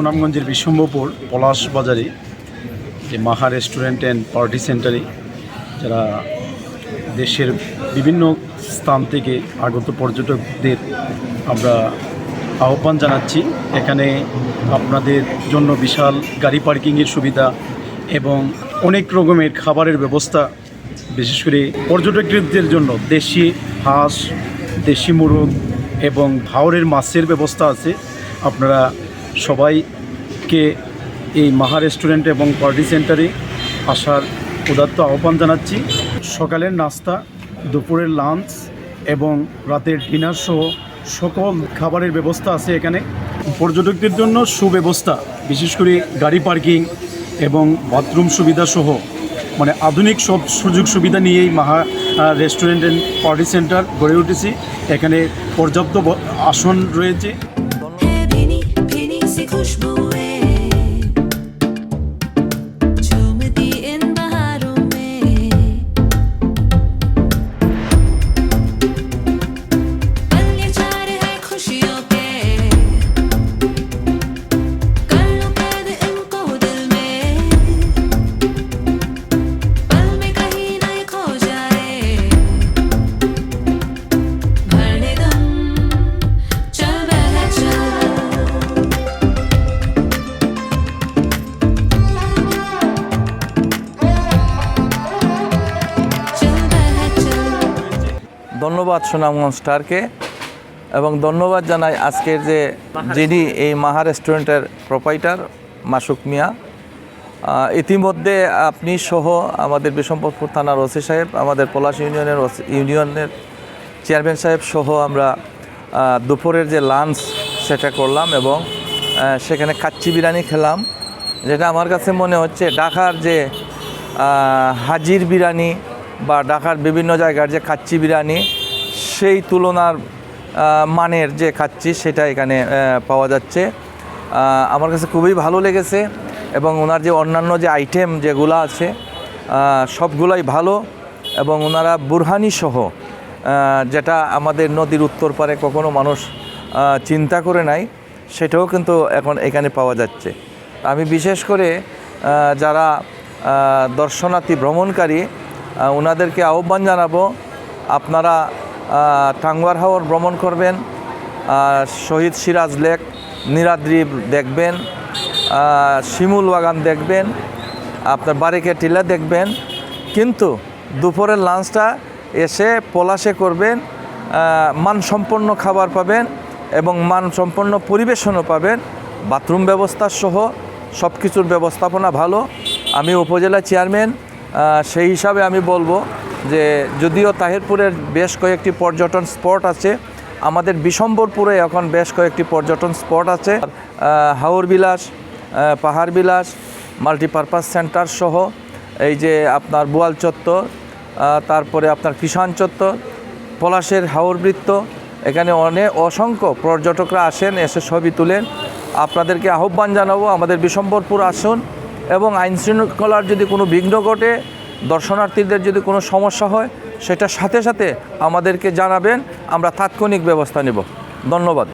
সুনামগঞ্জের বিশ্বম্ভপুর পলাশ বাজারে, যে মাহা রেস্টুরেন্ট অ্যান্ড পার্টি সেন্টারে যারা দেশের বিভিন্ন স্থান থেকে আগত পর্যটকদের আমরা আহ্বান জানাচ্ছি। এখানে আপনাদের জন্য বিশাল গাড়ি পার্কিংয়ের সুবিধা এবং অনেক রকমের খাবারের ব্যবস্থা, বিশেষ করে পর্যটকদের জন্য দেশি হাঁস, দেশি মুরগ এবং ভাওরের মাছের ব্যবস্থা আছে। আপনারা সবাইকে এই মাহা রেস্টুরেন্ট এবং পার্টি সেন্টারে আসার উদাত্ত আহ্বান জানাচ্ছি। সকালের নাস্তা, দুপুরের লাঞ্চ এবং রাতের ডিনার সহ সকল খাবারের ব্যবস্থা আছে এখানে। পর্যটকদের জন্য সুব্যবস্থা, বিশেষ করে গাড়ি পার্কিং এবং বাথরুম সুবিধা সহ মানে আধুনিক সব সুযোগ সুবিধা নিয়েই Maha restaurant and party centre গড়ে উঠেছি। এখানে পর্যাপ্ত আসন রয়েছে। भीनी सी खुशबुएं ধন্যবাদ সুনামগঞ্জ স্টারকে এবং ধন্যবাদ জানাই আজকের যে যিনি এই মাহা রেস্টুরেন্টের প্রোপাইটার, মাসুক মিয়া। ইতিমধ্যে আপনি সহ আমাদের বিশম্পরপুর থানার ওসি সাহেব, আমাদের পলাশ ইউনিয়নের ইউনিয়নের চেয়ারম্যান সাহেব সহ আমরা দুপুরের যে লাঞ্চ সেটা করলাম এবং সেখানে কাচ্চি বিরিয়ানি খেলাম। যেটা আমার কাছে মনে হচ্ছে ঢাকার যে হাজির বিরিয়ানি বা ঢাকার বিভিন্ন জায়গার যে খাচ্ছি বিরিয়ানি, সেই তুলনার মানের যে খাচ্ছি সেটা এখানে পাওয়া যাচ্ছে। আমার কাছে খুবই ভালো লেগেছে এবং ওনার যে অন্যান্য যে আইটেম যেগুলো আছে সবগুলাই ভালো এবং ওনারা বুরহানি সহ যেটা আমাদের নদীর উত্তর পারে কখনো মানুষ চিন্তা করে নাই, সেটাও কিন্তু এখন এখানে পাওয়া যাচ্ছে। আমি বিশেষ করে যারা দর্শনার্থী, ভ্রমণকারী ওনাদেরকে আহ্বান জানাব, আপনারা টাঙ্গুয়ার হাওর ভ্রমণ করবেন শহীদ সিরাজ লেক নীলাদ্রি দেখবেন শিমুল বাগান দেখবেন, আপনার বারিকে টিলা দেখবেন, কিন্তু দুপুরের লাঞ্চটা এসে পলাশে করবেন মানসম্পন্ন খাবার পাবেন এবং মানসম্পন্ন পরিবেশনও পাবেন, বাথরুম ব্যবস্থা সহ সব কিছুর ব্যবস্থাপনা ভালো। আমি উপজেলা চেয়ারম্যান সেই হিসাবে আমি বলব যে যদিও তাহিরপুরের বেশ কয়েকটি পর্যটন স্পট আছে, আমাদের বিশম্বরপুরে এখন বেশ কয়েকটি পর্যটন স্পট আছে। হাওর বিলাস পাহাড় বিলাস মাল্টিপারপাস সেন্টার সহ, এই যে আপনার বোয়াল চত্বর তারপরে আপনার কিষাণ চত্বর, পলাশের হাওর বৃত্ত, এখানে অনেক অসংখ্য পর্যটকরা আসেন, এসে ছবি তুলেন। আপনাদেরকে আহ্বান জানাব, আমাদের বিশম্বরপুর আসুন। এবং আইন শৃঙ্খলার যদি কোনো বিঘ্ন ঘটে, দর্শনার্থীদের যদি কোনো সমস্যা হয় সেটা সাথে সাথে আমাদেরকে জানাবেন, আমরা তাৎক্ষণিক ব্যবস্থা নেব। ধন্যবাদ।